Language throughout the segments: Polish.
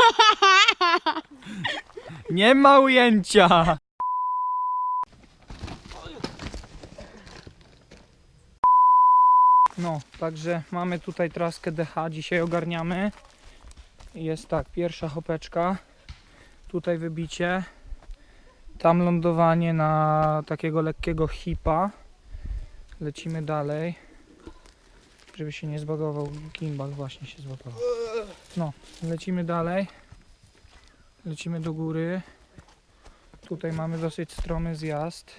Nie ma ujęcia! No, także mamy tutaj traskę DH, dzisiaj ogarniamy. Jest tak, pierwsza hopeczka, tutaj wybicie, tam lądowanie na takiego lekkiego hipa. Lecimy dalej, żeby się nie zbagował gimbal, właśnie się zbagował. No, lecimy dalej, lecimy do góry. Tutaj mamy dosyć stromy zjazd.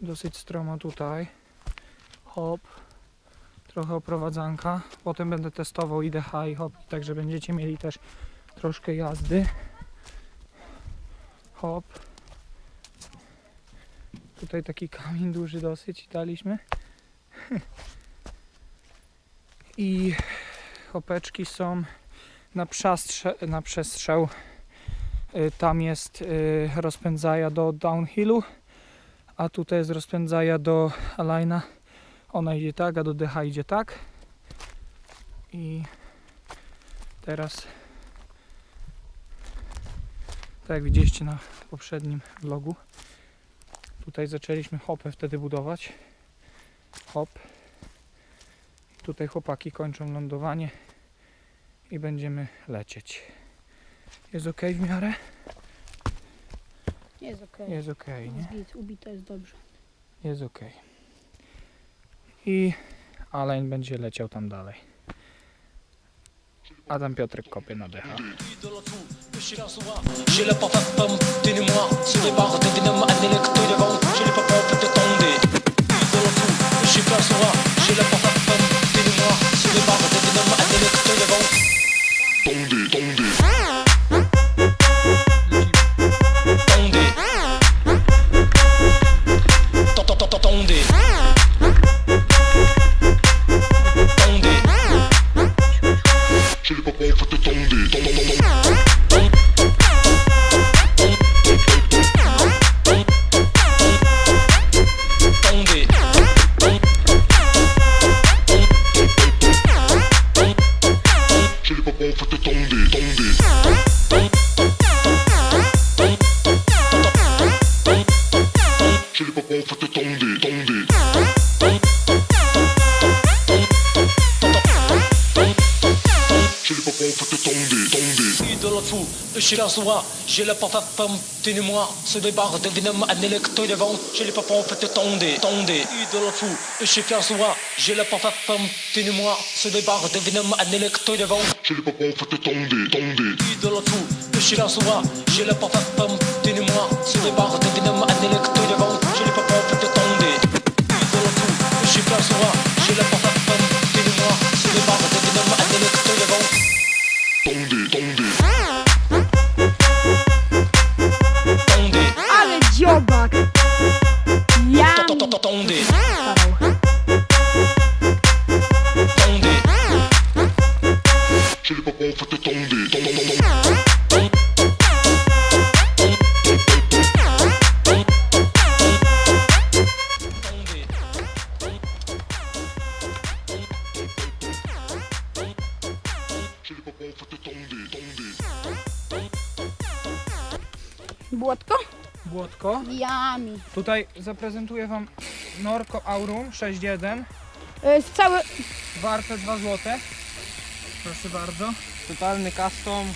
Dosyć stromo tutaj. Hop. Trochę oprowadzanka. Potem będę testował IDH i hop, także będziecie mieli też troszkę jazdy. Hop. Tutaj taki kamień duży dosyć daliśmy. I hopeczki są na, przestrze- na przestrzał. Y, Tam jest y, rozpędzaja do downhillu, a tutaj jest rozpędzaja do aligna. Ona idzie tak, a do DH idzie tak. I teraz, tak jak widzieliście na poprzednim vlogu, tutaj zaczęliśmy hopę wtedy budować. Hop. Tutaj chłopaki kończą lądowanie i będziemy lecieć. Jest ok w miarę? Jest okej. Jest ok, nie? Jest jest dobrze. Jest ok. I Alain będzie leciał tam dalej. Adam Piotrek kopie na decha. Barres devant Tondez, tondez. Tondez. on peut te tomber, tomber. Chez tomber, tomber. La soie, j'ai la papa femme, tenez-moi, se débarre de un électro devant, les papas, te tomber, tomber. Idole fou, chez la soie, j'ai la papa femme, tenez-moi, se débarre de un électro devant. Les papas, on peut te tomber, tomber. Idole fou, chez la soie, j'ai la papa femme, tenez-moi, se débarre. Błotko? Błotko. Jami. Tutaj zaprezentuję Wam Norco Aurum 6.1. Jest cały... Warte 2 zł. Proszę bardzo. Totalny custom.